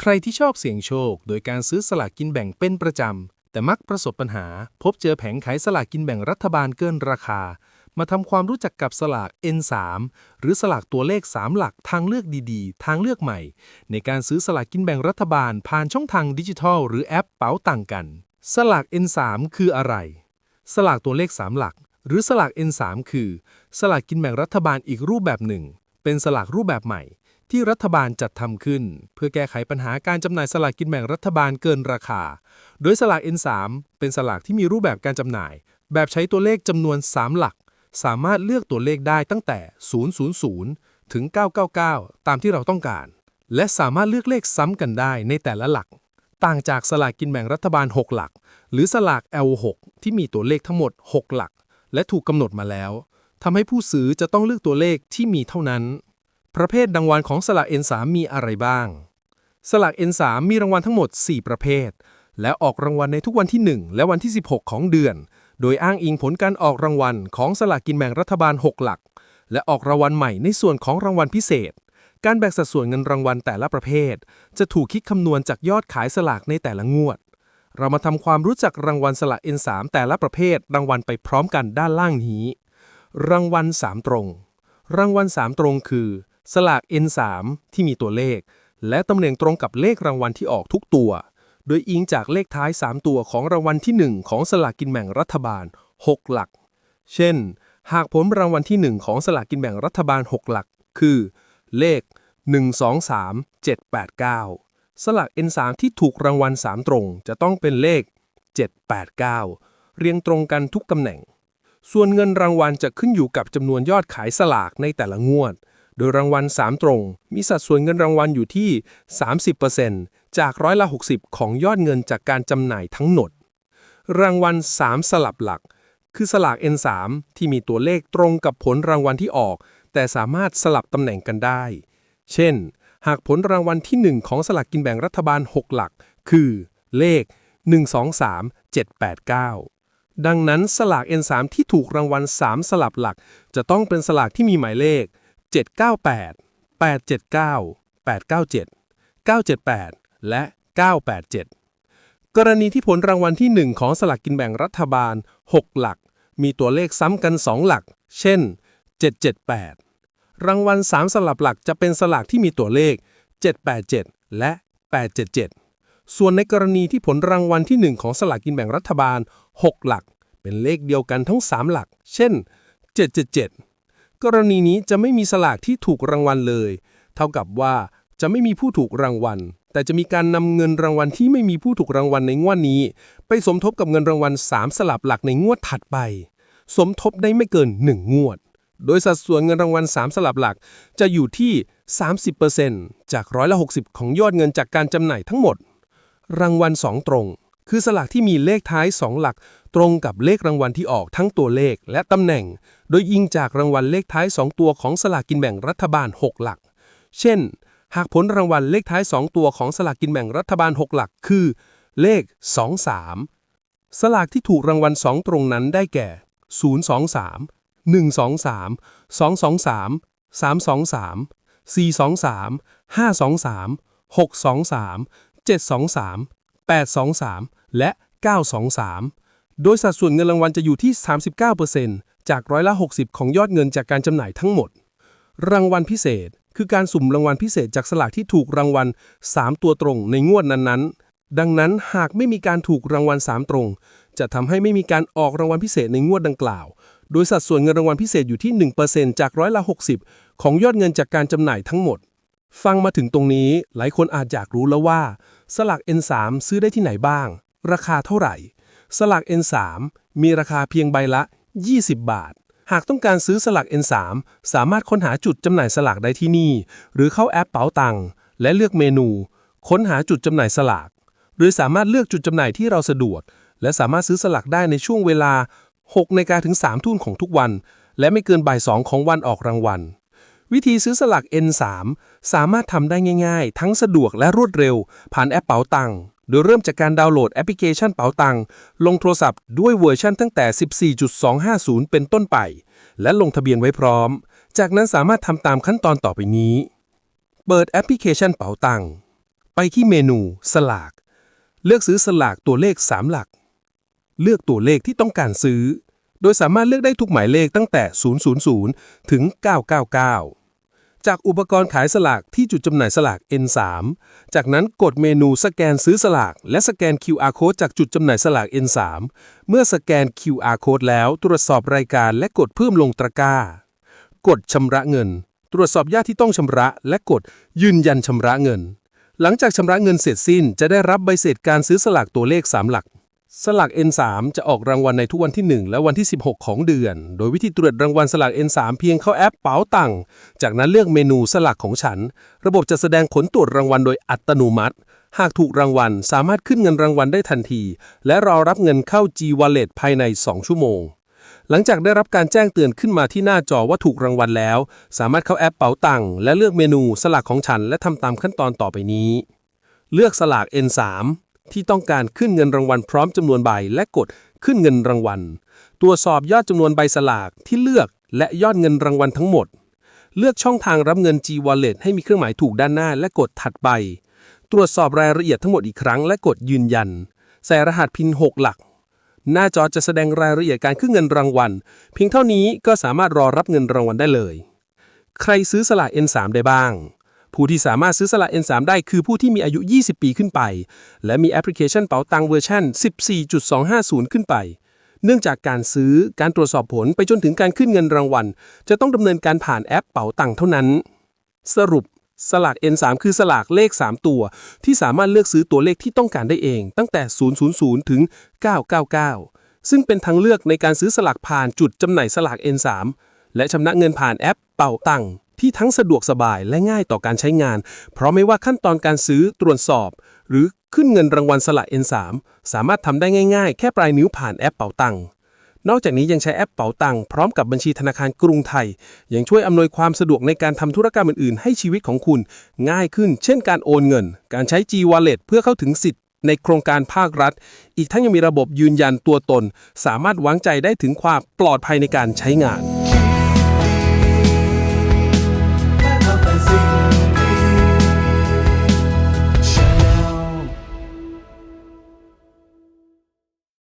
ใครที่ชอบเสี่ยงโชค โดยการซื้อสลากกินแบ่งเป็นประจำ แต่มักประสบปัญหา พบเจอแผงขายสลากกินแบ่งรัฐบาลเกินราคา มาทำความรู้จักกับสลาก N3 หรือสลากตัวเลข 3 หลักทางเลือกดีๆ ทางเลือกใหม่ ในการซื้อสลากกินแบ่งรัฐบาลผ่านช่องทางดิจิทัล หรือแอปเป๋าตังกัน สลาก N3 คืออะไร สลากตัวเลข 3 หลัก หรือสลาก N3 คือ สลากกินแบ่งรัฐบาลอีกรูปแบบหนึ่ง เป็นสลากรูปแบบใหม่ ที่รัฐบาลจัดทำขึ้น เพื่อแก้ไขปัญหาการจำหน่ายสลากกินแบ่งรัฐบาลเกินราคา โดยสลาก N3 เป็นสลากที่มีรูปแบบการจำหน่าย แบบใช้ตัวเลขจำนวน 3 หลัก สามารถเลือกตัวเลขได้ตั้งแต่ 000 ถึง 999 ตามที่เราต้องการ และสามารถเลือกเลขซ้ำกันได้ในแต่ละหลัก ต่างจากสลากกินแบ่งรัฐบาล 6 หลัก หรือสลาก L6 ที่มีตัวเลขทั้งหมด 6 หลัก และถูกกำหนดมาแล้วทำให้ผู้ซื้อจะต้องเลือกตัวเลขที่มีเท่านั้น ประเภทรางวัลของสลาก N3 มีอะไรบ้าง สลาก N3 มีรางวัลทั้งหมด 4 ประเภท และออกรางวัลในทุกวันที่ 1 และวันที่ 16 ของเดือน โดยอ้างอิงผลการออกรางวัลของสลากกินแบ่งรัฐบาล 6 หลัก และออกรางวัลใหม่ในส่วนของรางวัลพิเศษ การแบ่งสัดส่วนเงินรางวัลแต่ละประเภท จะถูกคิดคำนวณจากยอดขายสลากในแต่ละงวด เรามาทำความรู้จักรางวัลสลาก N3 แต่ละประเภทรางวัลไปพร้อมกันด้านล่างนี้ รางวัล3ตรง รางวัล3ตรงคือ สลาก N3 ที่มีตัวเลข และตำแหน่งตรงกับเลขรางวัลที่ออกทุกตัว โดยอิงจากเลขท้าย 3 ตัวของรางวัลที่ 1 ของสลากกินแบ่งรัฐบาล 6 หลัก เช่น หากผลรางวัลที่ 1 ของสลากกินแบ่งรัฐบาล 6 หลัก คือ เลข 123789 สลาก N3 ที่ถูกรางวัล 3 ตรงจะต้องเป็นเลข 789 เรียงตรงกันทุกตำแหน่ง ส่วนเงินรางวัลจะขึ้นอยู่กับจำนวนยอดขายสลากในแต่ละงวด โดยรางวัล 3 ตรง มีสัดส่วนเงินรางวัลอยู่ที่ 30%จากร้อยละ 60 ของยอดเงินจากการจำหน่ายทั้งหมด รางวัล 3 สลับหลัก คือสลาก N3 ที่มีตัวเลขตรงกับผลรางวัลที่ออก แต่สามารถสลับตำแหน่งกันได้ เช่น หากผลรางวัลที่ 1 ของสลากกินแบ่งรัฐบาล 6 หลัก คือ เลข 123789ดังนั้นสลาก N3 ที่ถูกรางวัล 3 สลับหลัก จะต้องเป็นสลากที่มีหมายเลข 798 879 897 978 และ 987 กรณีที่ผลรางวัลที่ 1 ของสลากกินแบ่งรัฐบาล 6 หลัก มีตัวเลขซ้ำกัน 2 หลัก เช่น 778 รางวัล 3 สลับหลักจะเป็นสลากที่มีตัวเลข 787 และ 877 ส่วนในกรณีที่ผลรางวัลที่ 1 ของสลากกินแบ่งรัฐบาล 6 หลัก เป็นเลขเดียวกันทั้ง 3 หลัก เช่น 777 กรณีนี้จะไม่มีสลากที่ถูกรางวัลเลย เท่ากับว่าจะไม่มีผู้ถูกรางวัล แต่จะมีการนำเงินรางวัลที่ไม่มีผู้ถูกรางวัลในงวดนี้ ไปสมทบกับเงินรางวัล 3 สลับหลักในงวดถัดไป สมทบได้ไม่เกิน 1 งวด โดยสัดส่วนเงินรางวัล 3 สลับหลักจะอยู่ที่ 30%จากร้อยละ60 ของยอดเงินจากการจำหน่ายทั้งหมด รางวัล 2 ตรง คือสลากที่มีเลขท้าย 2 หลัก ตรงกับเลขรางวัลที่ออกทั้งตัวเลขและตำแหน่ง โดยอิงจากรางวัลเลขท้าย 2 ตัวของสลากกินแบ่งรัฐบาล 6 หลัก เช่น หากผลรางวัลเลขท้าย 2 ตัวของสลากกินแบ่งรัฐบาล 6 หลัก คือ เลข 23 สลากที่ถูกรางวัล 2 ตรงนั้นได้แก่ 023 123 223 323 423 523 623 723 823 และ 923 โดยสัดส่วนเงินรางวัลจะอยู่ที่ 39%จากร้อยละ 60 ของยอดเงินจากการจำหน่ายทั้งหมด รางวัลพิเศษคือการสุ่มรางวัลพิเศษจากสลากที่ถูกรางวัล 3 ตัวตรงในงวดนั้นๆ ดังนั้นหากไม่มีการถูกรางวัล 3 ตรง จะทำให้ไม่มีการออกรางวัลพิเศษในงวดดังกล่าว โดยสัดส่วนเงินรางวัลพิเศษอยู่ที่ 1%จากร้อยละ 60 ของยอดเงินจากการจำหน่ายทั้งหมด ฟังมาถึงตรงนี้หลายคนอาจอยากรู้แล้วว่า สลาก N3 ซื้อได้ที่ไหนบ้าง ราคาเท่าไหร่ สลาก N3 มีราคาเพียงใบละ 20 บาท หากต้องการซื้อสลาก N3 สามารถค้นหาจุดจำหน่ายสลากได้ที่นี่ หรือเข้าแอปเป๋าตังค์และเลือกเมนู ค้นหาจุดจำหน่ายสลาก หรือสามารถเลือกจุดจำหน่ายที่เราสะดวก และสามารถซื้อสลากได้ในช่วงเวลา6นาฬิกาถึง3ทุ่มของทุกวัน และไม่เกินบ่าย2ของวันออกรางวัล วิธีซื้อสลาก N3 สามารถทำได้ง่ายๆ ทั้งสะดวกและรวดเร็ว ผ่านแอปเป๋าตังค์โดยเริ่มจากการดาวน์โหลดแอปพลิเคชันเป๋าตังค์ลงโทรศัพท์ด้วยเวอร์ชันตั้งแต่ 14.250 เป็นต้นไป และลงทะเบียนไว้พร้อม จากนั้นสามารถทำตามขั้นตอนต่อไปนี้ เปิดแอปพลิเคชันเป๋าตังค์ไปที่เมนู สลาก เลือกซื้อสลากตัวเลข 3 หลัก เลือกตัวเลขที่ต้องการซื้อ โดยสามารถเลือกได้ทุกหมายเลขตั้งแต่ 000 ถึง 999 จากอุปกรณ์ขายสลากที่จุดจำหน่ายสลาก N3 จากนั้นกดเมนูสแกนซื้อสลาก และสแกน QR code จากจุดจำหน่ายสลาก N3 เมื่อสแกน QR code แล้วตรวจสอบรายการและกดเพิ่มลงตะกร้า กดชำระเงิน ตรวจสอบยอดที่ต้องชำระ และกดยืนยันชำระเงิน หลังจากชำระเงินเสร็จสิ้น จะได้รับใบเสร็จการซื้อสลากตัวเลข 3 หลัก สลาก N3 จะออกรางวัลในทุกวันที่ 1 และวันที่ 16 ของเดือน โดยวิธีตรวจรางวัลสลาก N3 เพียงเข้าแอปเป๋าตังค์จากนั้นเลือกเมนูสลากของฉัน ระบบจะแสดงผลตรวจรางวัลโดยอัตโนมัติ หากถูกรางวัลสามารถขึ้นเงินรางวัลได้ทันที และรอรับเงินเข้า G Wallet ภายใน 2 ชั่วโมง หลังจากได้รับการแจ้งเตือนขึ้นมาที่หน้าจอว่าถูกรางวัลแล้ว สามารถเข้าแอปเป๋าตังค์และเลือกเมนูสลากของฉัน และทำตามขั้นตอนต่อไปนี้ เลือกสลาก N3 ที่ต้องการขึ้นเงินรางวัลพร้อมจำนวนใบและกดขึ้นเงินรางวัล ตรวจสอบยอดจำนวนใบสลากที่เลือกและยอดเงินรางวัลทั้งหมด เลือกช่องทางรับเงิน G Wallet ให้มีเครื่องหมายถูกด้านหน้าและกดถัดไป ตรวจสอบรายละเอียดทั้งหมดอีกครั้งและกดยืนยัน ใส่รหัสพิน 6 หลัก หน้าจอจะแสดงรายละเอียดการขึ้นเงินรางวัล เพียงเท่านี้ก็สามารถรอรับเงินรางวัลได้เลย ใครซื้อสลาก N3 ได้บ้าง ผู้ที่สามารถซื้อสลาก N3 ได้คือผู้ที่มีอายุ 20 ปีขึ้นไป และมีแอปพลิเคชันเป๋าตังเวอร์ชัน14.250 ขึ้นไป เนื่องจากการซื้อการตรวจสอบผลไปจนถึงการขึ้นเงินรางวัล จะต้องดำเนินการผ่านแอปเป๋าตังเท่านั้น สรุปสลาก N3 คือสลากเลข 3 ตัว ที่สามารถเลือกซื้อตัวเลขที่ต้องการได้เอง ตั้งแต่ 000 ถึง 999 ซึ่งเป็นทางเลือกในการซื้อสลากผ่านจุดจำหน่ายสลาก N3 และชำระเงินผ่านแอปเป่าตังค์ ที่ทั้งสะดวกสบายและง่ายต่อการใช้งาน เพราะไม่ว่าขั้นตอนการซื้อตรวจสอบ หรือขึ้นเงินรางวัลสลาก N3 สามารถทำได้ง่ายๆ แค่ปลายนิ้วผ่านแอปเป่าตังค์นอกจากนี้ยังใช้แอปเป๋าตังค์พร้อมกับบัญชีธนาคารกรุงไทย ยังช่วยอำนวยความสะดวกในการทำธุรกรรมอื่นๆ ให้ชีวิตของคุณ ง่ายขึ้น เช่นการโอนเงิน การใช้ G Wallet เพื่อเข้าถึงสิทธิ์ในโครงการภาครัฐ อีกทั้งยังมีระบบยืนยันตัวตน สามารถวางใจได้ถึงความปลอดภัยในการใช้งาน